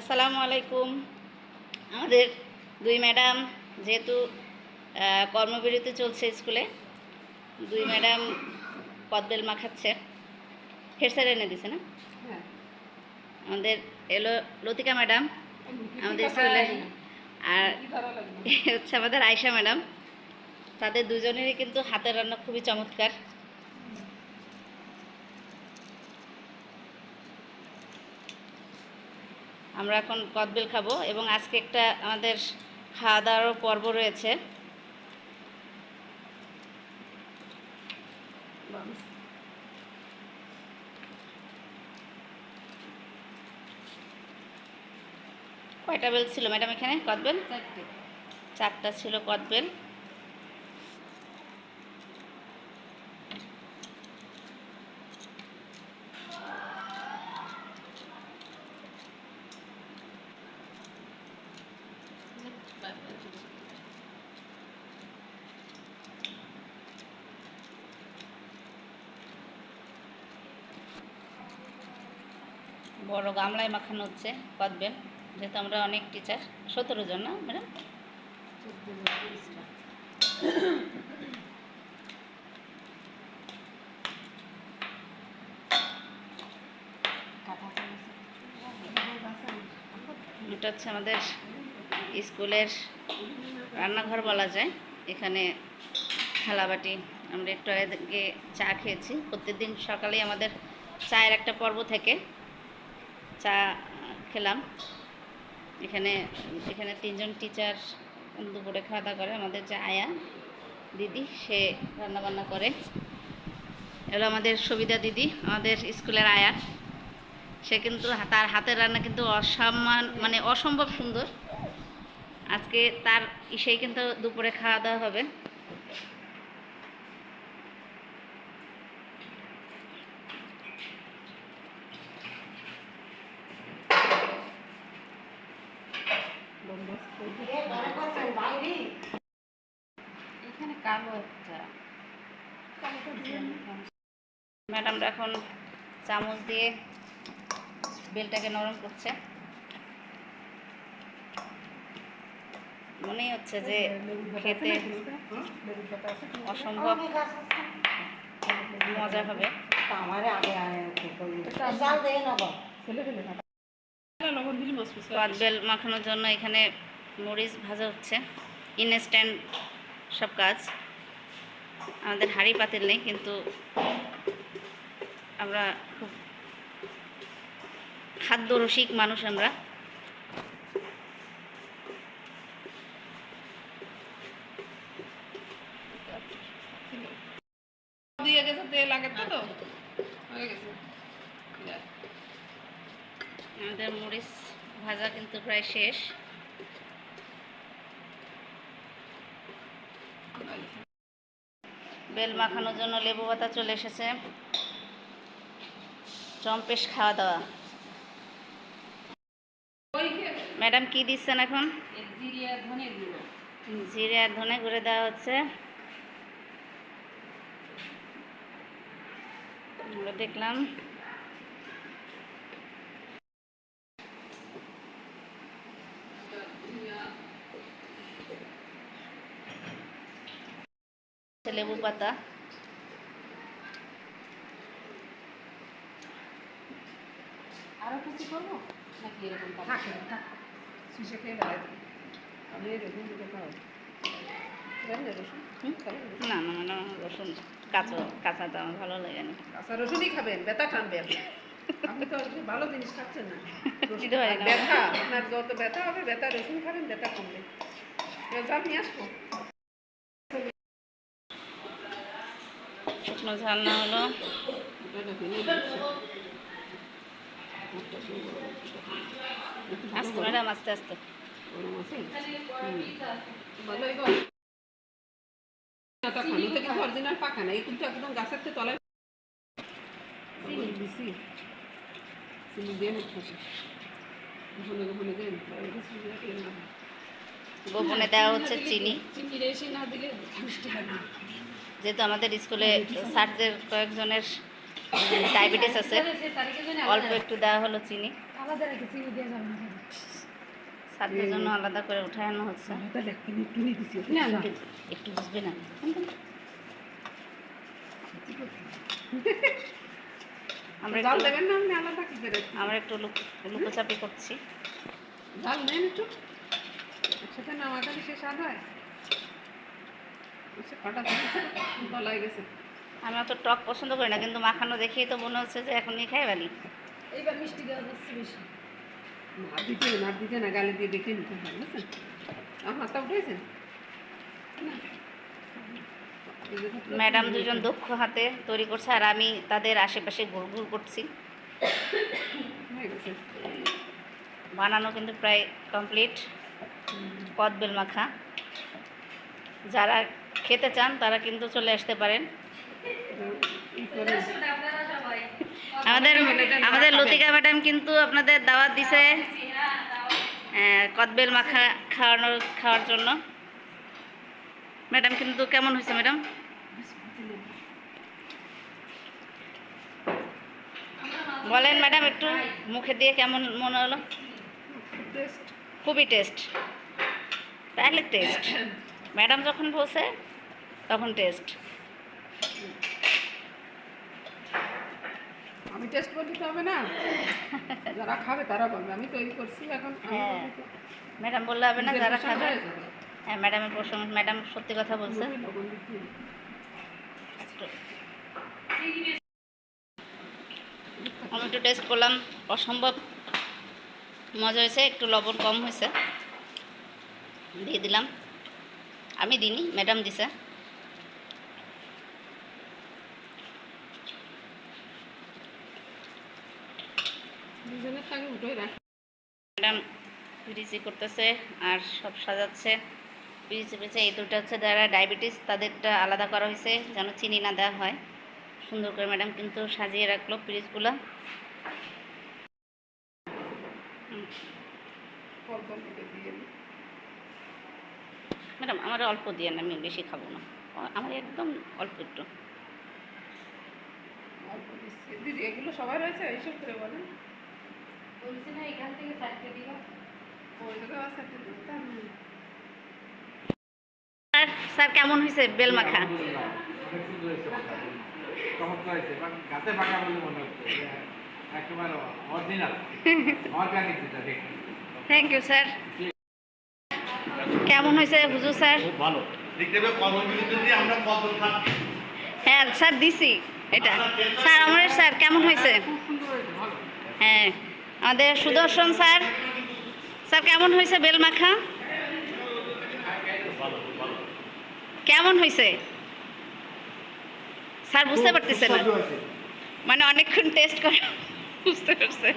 আসসালামু আলাইকুম। আমাদের দুই ম্যাডাম যেহেতু কর্মবিরতি চলছে স্কুলে দুই ম্যাডাম কদবেল মাখাচ্ছে। হেড স্যার এনে দিছে না? হ্যাঁ। আমাদের এলো লতিকা ম্যাডাম আমাদের স্কুলে আর হচ্ছে আমাদের আয়শা ম্যাডাম। তাদের দুজনেরই কিন্তু হাতের রান্না খুবই চমৎকার। আমরা এখন কদবেল খাব এবং আজকে একটা আমাদের খাওয়া দাওয়ারও পর্ব রয়েছে। কয়টা বেল ছিল ম্যাডাম এখানে কদবেল? চারটা ছিল কদবেল। বড় গামলায় মাখানো হচ্ছে কদবেল যেহেতু আমরা অনেক টিচার সতেরো জন না ম্যাডাম এটা হচ্ছে আমাদের স্কুলের রান্নাঘর বলা যায়। এখানে থালাবাটি, আমরা একটু আগে চা খেয়েছি। প্রত্যেকদিন সকালেই আমাদের চায়ের একটা পর্ব থেকে। চা খেলাম। এখানে এখানে তিনজন টিচার দুপুরে খাওয়া দাওয়া করে। আমাদের যে আয়া দিদি, সে রান্নাবান্না করে। এগুলো আমাদের সুবিধা দিদি, আমাদের স্কুলের আয়া। সে কিন্তু তার হাতের রান্না কিন্তু অসম্মান মানে অসম্ভব সুন্দর। আজকে তার ইসেই কিন্তু দুপুরে খাওয়া দাওয়া হবে। ম্যাডামরা এখন চামচ দিয়ে বেলটাকে নরম করছে। মনেই হচ্ছে যে খেতে অসম্ভব মজা হবে। কদবেল মাখানোর জন্য এখানে মরিচ ভাজা হচ্ছে। ইনস্ট্যান্ট সব কাজ। আমাদের হাঁড়ি পাতিল নেই কিন্তু আমরা খুব খাদ্য রসিক মানুষ আমরা। দিয়ে গেছে তেল আগে তো হয়ে গেছে। আমাদের মরিচ ভাজা কিন্তু প্রায় শেষ। বেল মাখানোর জন্য লেবু পাতা চলে এসেছে। চম্পেশ খাওয়া দাওয়া। ম্যাডাম কি দিচ্ছেন এখন? জিরে আর ধনে ঘুরে দেওয়া হচ্ছে। দেখলাম। লেবু পাতা। আরও কিছু করব? নাকি এরকম না না না রসুন কাঁচা কাঁচাটা আমার ভালো লাগে না। কাঁচা রসুনই খাবেন ব্যথা টানবে আপনি। তো ভালো জিনিস খাচ্ছেন না। ব্যথা আপনার যত ব্যথা হবে ব্যথা রসুন খাবেন ব্যথা কমবে। এবার নিয়ে আসব। শুকনো ঝাল না হলো। আস্তে, ম্যাডাম, আস্তে আস্তে। খানি কিন্তু একদম গাছের তলায় গোপনে দেওয়া হচ্ছে চিনি। চিনি। রেসি না দিলে মিষ্টি যেহেতু আমাদের স্কুলে স্যারদের কয়েকজনের ডায়াবেটিস আছে অল্প একটু দেওয়া হলো চিনি। স্বাদের জন্য আলাদা করে উঠানো হচ্ছে। একটু বুঝবে না। আমরা একটু আমরা লুকোচাপি করছি। জাল নেন একটু। একসাথে নামা খালি সে স্বাদ হয়। সে কটা গলায় গেছে। আমি অত টক পছন্দ করি না কিন্তু মাখানো দেখেই তো মনে হচ্ছে যে এখনই খাই বালি এইবার মিষ্টি দেওয়া যাচ্ছে বেশি। দিতে না দিতে না গালে দিয়ে দেখে নিতে বুঝছেন? আমার হাতটা উঠেছেন ম্যাডাম দুজন দক্ষ হাতে তৈরি করছে আর আমি তাদের আশেপাশে ঘুর ঘুর করছি। বানানো কিন্তু প্রায় কমপ্লিট। কদবেল মাখা। যারা খেতে চান, তারা কিন্তু চলে আসতে পারেন। আমাদের আমাদের লতিকা ম্যাডাম কিন্তু আপনাদের দাওয়াত দিছে কদবেল মাখা খাওয়ানোর, খাওয়ার জন্য। ম্যাডাম কিন্তু কেমন হয়েছে ম্যাডাম? বলেন ম্যাডাম, একটু মুখে দিয়ে কেমন মনে হলো? খুবই টেস্ট। তাহলে টেস্ট। ম্যাডাম যখন বসে তখন টেস্ট আমি টেস্ট করতে হবে না। যারা খাবে তারা বলবে আমি তৈরি করছি এখন। হ্যাঁ। ম্যাডাম বললে হবে না যারা খাবে। হয়ে ম্যাডামের প্রসঙ্গ ম্যাডাম সত্যি কথা বলছে। আমি একটু টেস্ট করলাম অসম্ভব মজা হয়েছে একটু লবণ কম হয়েছে। দিয়ে দিলাম। আমি দিইনি ম্যাডাম দিছে। ম্যাডাম পিরিচি করতেছে আর সব সাজাচ্ছে। পিরিচি পিরিচি এই দুটো হচ্ছে যারা ডায়াবেটিস তাদেরটা আলাদা করা হয়েছে যেন চিনি না দেওয়া হয়। সুন্দর করে ম্যাডাম কিন্তু সাজিয়ে রাখল দিই। ম্যাডাম আমার অল্প দিয়ে আমি বেশি খাব না। আমার একদম অল্প একটু। এগুলো সবাই রয়েছে? এইসব করে বলেন। বলছি না এখান থেকে চারটে দিবা। স্যার স্যার কেমন হয়েছে বেল মাখা আলহামদুলিল্লাহ, অনেক সুন্দর হয়েছে মাখাটা। চমৎকার হয়েছে এবং গাছে পাকা বলে মনে হচ্ছে। যে একেবারে অরিজিনাল অর্গানিক যেটা দেখুন থ্যাংক ইউ স্যার কেমন হয়েছে হুজুর স্যার? ভালো। আমরা হ্যাঁ স্যার দিছি এটা। স্যার আমার স্যার কেমন হয়েছে? খুব সুন্দর হয়েছে ভালো। হ্যাঁ। আমাদের সুদর্শন স্যার। স্যার কেমন হয়েছে বেল মাখা কেমন হয়েছে? স্যার বুঝতে পারতেছে না। মানে অনেকক্ষণ টেস্ট করে বুঝতে পারছে।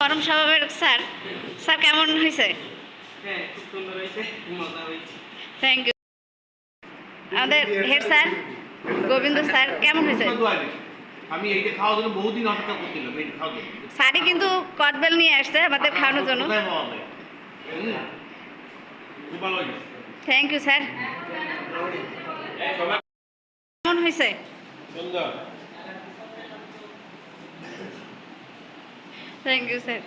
গরম স্বভাবের স্যার। স্যার কেমন হয়েছে? থ্যাংক ইউ আমাদের হেড স্যার গোবিন্দ স্যার কেমন হয়েছে। আমি এইটা খাওয়ার জন্য বহুদিন অপেক্ষা করছিলাম এইটা খাওয়ার জন্য। সারি কিন্তু কটবেল নিয়ে আসছে আমাদের খাওয়ানোর জন্য। খুব ভালো থ্যাংক ইউ স্যার কেমন হয়েছে? সুন্দর। Thank you sir